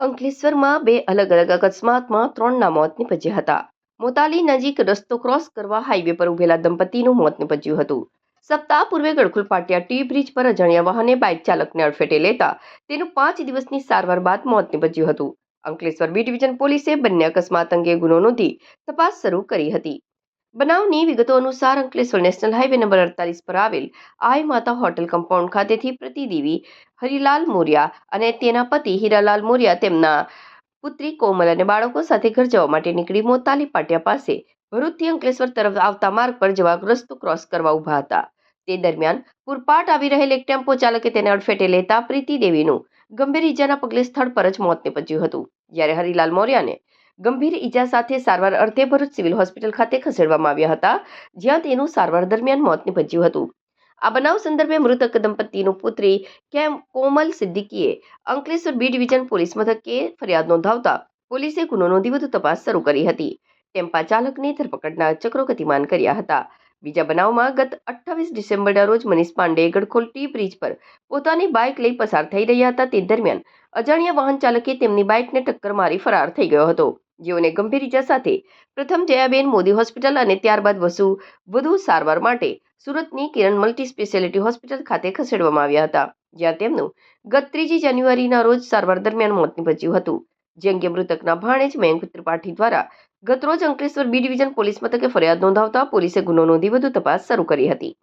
અંકલેશ્વરમાં બે અલગ અલગ અકસ્માતમાં ત્રણના મોત નીપજ્યા હતા. મોતાલી નજીક રસ્તો ક્રોસ કરવા હાઈવે પર ઉભેલા દંપતીનું મોત નીપજ્યું હતું. સપ્તાહ પૂર્વે ગડખુલ પાટિયા ટી બ્રિજ પર અજાણ્યા વાહને બાઇક ચાલકને અડફેટે લેતા તેનું પાંચ દિવસની સારવાર બાદ મોત નીપજ્યું હતું. અંકલેશ્વર બી ડિવિઝન પોલીસે બંને અકસ્માત અંગે ગુનો નોંધી તપાસ શરૂ કરી હતી. બનાવની વિગતો અનુસાર અંકલેશ્વર નેશનલ હાઈવે નંબર અડતાલીસ પર આવેલ આય માતા હોટેલ કમ્પાઉન્ડ ખાતેથી પ્રતિદેવી હરિલાલ મોરિયા અને તેના પતિ હીરાલાલ મોરિયા તેમના પુત્રી કોમલ અને બાળકો સાથે ઘર જવા માટે નીકળી મોતાલી પાટિયા પાસે. ભરૂચથી અંકલેશ્વર તરફ આવતા માર્ગ પર જવા રસ્તો ક્રોસ કરવા ઊભા હતા. તે દરમિયાન પુરપાટ આવી રહેલ એક ટેમ્પો ચાલકે તેને અડફેટે લેતા પ્રીતિ દેવીનું ગંભીર ઈજાના પગલે સ્થળ પર જ મોત નીપજ્યું હતું. જ્યારે હરિલાલ મોરિયાને ગંભીર ઈજા સાથે સારવાર અર્થે ભરૂચ સિવિલ હોસ્પિટલ ખાતે ખસેડવામાં આવ્યા હતા, જ્યાં તેનું સારવાર દરમિયાન મોત નિપજ્યું હતું. આ બનાવ સંદર્ભે મૃતક દંપતીનું પુત્રી કેમ કોમલ સિદ્દીકીએ અંકલેશ્વર બી ડિવિઝન પોલીસ મથકે ફરિયાદ નોંધાવતા પોલીસે ગુનો નોંધી વધુ તપાસ શરૂ કરી હતી. ટેમ્પા ચાલકની ધરપકડના ચક્રો ગતિમાન કર્યા હતા. બીજા બનાવમાં ગત અઠ્ઠાવીસ ડિસેમ્બરના રોજ મનીષ પાંડે ગડખોલ ટી બ્રિજ પર પોતાની બાઇક લઈ પસાર થઈ રહ્યા હતા. તે દરમિયાન અજાણ્યા વાહન ચાલકે તેમની બાઇકને ટક્કર મારી ફરાર થઈ ગયો હતો. જેઓને ગંભીર ઈજા સાથે પ્રથમ જયાબેન મોદી હોસ્પિટલ અને ત્યારબાદ વસુ વધુ સારવાર માટે સુરતની કિરણ મલ્ટી સ્પેશિયાલિટી હોસ્પિટલ ખાતે ખસેડવામાં આવ્યા હતા, જ્યાં તેમનું ગત ત્રીજી જાન્યુઆરીના રોજ સારવાર દરમિયાન મોત નીપજ્યું હતું. જે અંગે મૃતકના ભાણેજ મયંક ત્રિપાઠી દ્વારા ગતરોજ અંકલેશ્વર બી ડિવિઝન પોલીસ મથકે ફરિયાદ નોંધાવતા પોલીસે ગુનો નોંધી વધુ તપાસ શરૂ કરી હતી.